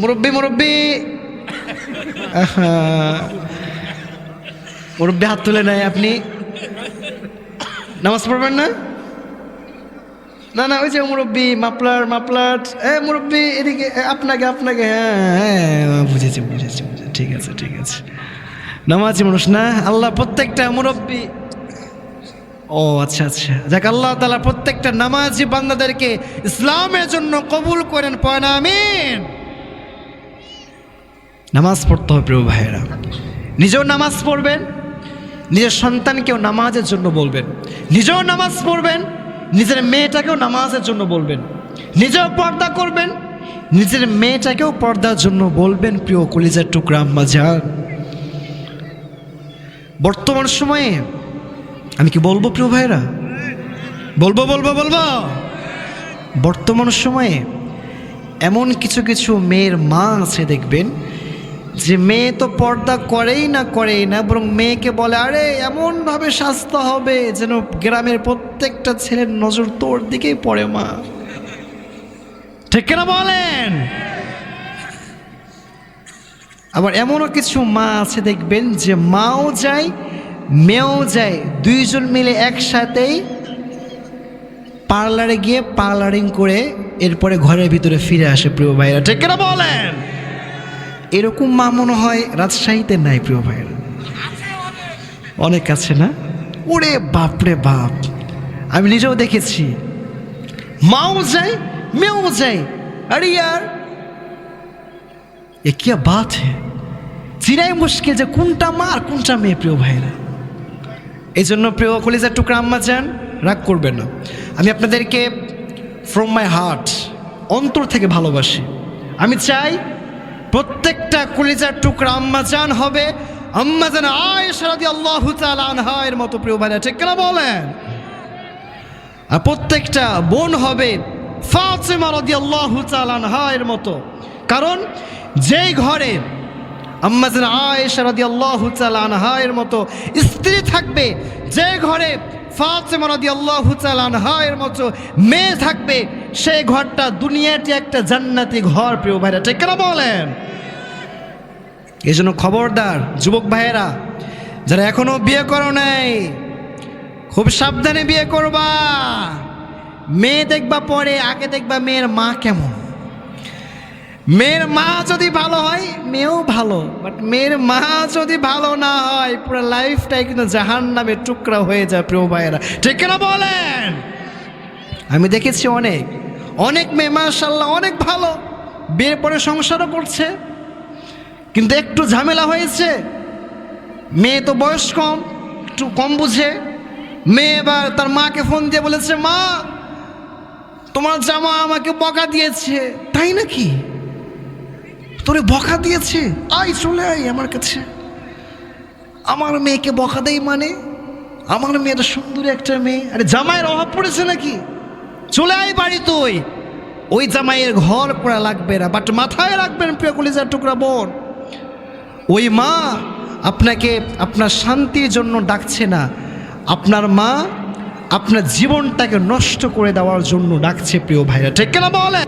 মুরব্বি মুরব্বি। মুরব্বি, হাত তুলে নেয় আপনি। নামাজ পড়বেন না? না না, ওই যে মুরব্বি, মাপলার মাপলার। এ, মুরব্বি, এদিকে আপনাকে আপনাকে হ্যাঁ হ্যাঁ বুঝেছি বুঝেছি বুঝেছি। ঠিক আছে ঠিক আছে। নামাজি মানুষ না? আল্লাহ প্রত্যেকটা মুরব্বি। ও আচ্ছা আচ্ছা। যাক, আল্লাহ তালা প্রত্যেকটা নামাজি বান্দাদেরকে ইসলামের জন্য কবুল করেন পয়না আমিন। নামাজ পড়তে হবে প্রিয় ভাইয়েরা। নিজেও নামাজ পড়বেন, নিজের সন্তানকেও নামাজের জন্য বলবেন। নিজেও নামাজ পড়বেন, নিজের মেয়েটাকেও নামাজের জন্য বলবেন। নিজেও পর্দা করবেন, নিজের মেয়েটাকেও পর্দার জন্য বলবেন প্রিয় কলিজার টুকরা আম্মা বর্তমান সময়ে আমি কি বলব প্রিয় ভাইরা বলব বলব বলব। বর্তমান সময়ে এমন কিছু কিছু মেয়ের মা আছে দেখবেন যে মেয়ে তো পর্দা করেই না করেই না, বরং মেয়েকে বলে, আরে, এমনভাবে সাজতে হবে যেন গ্রামের প্রত্যেকটা ছেলের নজর তোর দিকেই পড়ে, মা। ঠিক না বলেন? আবার এমনও কিছু মা আছে, দেখবেন, যে মাও যায়, মেয়েও যায়, দুইজন মিলে একসাথেই পার্লারে গিয়ে পার্লারিং করে এরপরে ঘরের ভিতরে ফিরে আসে প্রিয় ভাইরা। ঠিক না বলেন? এরকম মা মনে হয় রাজশাহীতে নাই, প্রিয় ভাইরা অনেক আছে না? ওরে বাপরে বাপ। আমি নিজেও দেখেছি। মাও যায়, মেয়েও যায়। আরে ইয়ার, এ কি বাত হ্যাঁ চিনাই মুশকিল যে কোনটা মা আর কোনটা মেয়ে, প্রিয় ভাইরা এই জন্য প্রিয় কলিজার টুকরা আম্মা যান, রাগ করবেন না। আমি আপনাদেরকে ফ্রম মাই হার্ট অন্তর থেকে ভালোবাসি। আমি চাই প্রত্যেকটা কলিজার টুকরা আম্মা জান হবে। আম্মা জান আয় সারাদি আল্লাহ আনহায়ের মতো প্রিয় ভাইরা, ঠিক কেনা বলেন? আর প্রত্যেকটা বোন হবে ফাতেমা রাদিয়াল্লাহু তাআলা আনহায়ের মতো। কারণ যেই ঘরে আম্মাজান আয়েশা রাদিয়াল্লাহু তাআলা আনহায়ের মতো স্ত্রী থাকবে যে ঘরে ফাতেমা রাদিয়াল্লাহু তাআলা আনহায়ের মতো মেয়ে থাকবে সেই ঘরটা দুনিয়াটি একটা জান্নাতি ঘর, প্রিয় ভাইরা। ঠিক কেন বলেন? এই জন্য খবরদার, যুবক ভাইয়েরা, যারা এখনও বিয়ে করো নাই, খুব সাবধানে বিয়ে করবা। মেয়ে দেখবা পরে, আগে দেখবা মেয়ের মা কেমন। মেয়ের মা যদি ভালো হয়, মেয়েও ভালো বাট মেয়ের মা যদি ভালো না হয়, পুরো লাইফটাই কিন্তু জাহান নামে টুকরা হয়ে যায়, প্রিয় ভাইয়েরা। ঠিক না বলেন? আমি দেখেছি অনেক। অনেক মেয়ে মাশাল্লাহ অনেক ভালো। বিয়ের পরে সংসারও করছে। কিন্তু একটু ঝামেলা হয়েছে। মেয়ে তো বয়স কম, একটু কম বুঝে। মেয়ে এবার তার মাকে ফোন দিয়ে বলেছে, মা, তোমার জামা আমাকে বকা দিয়েছে। তাই নাকি? তোরে বকা দিয়েছে? আয়, চলে আয় আমার কাছে। আমার মেয়েকে বকা দেয় মানে? আমার মেয়েটা সুন্দর একটা মেয়ে। আরে, জামাইয়ের অভাব পড়েছে নাকি? চলে আয় বাড়ি তুই। ওই জামাইয়ের ঘর পড়া লাগবে না বাট মাথায় রাখবেন প্রিয় কলিজার টুকরা বোন। ওই মা আপনাকে, আপনার শান্তির জন্য ডাকছে না। আপনার মা আপনার জীবনটাকে নষ্ট করে দেওয়ার জন্য ডাকছে প্রিয় ভাইরা। ঠিক কেনা বলে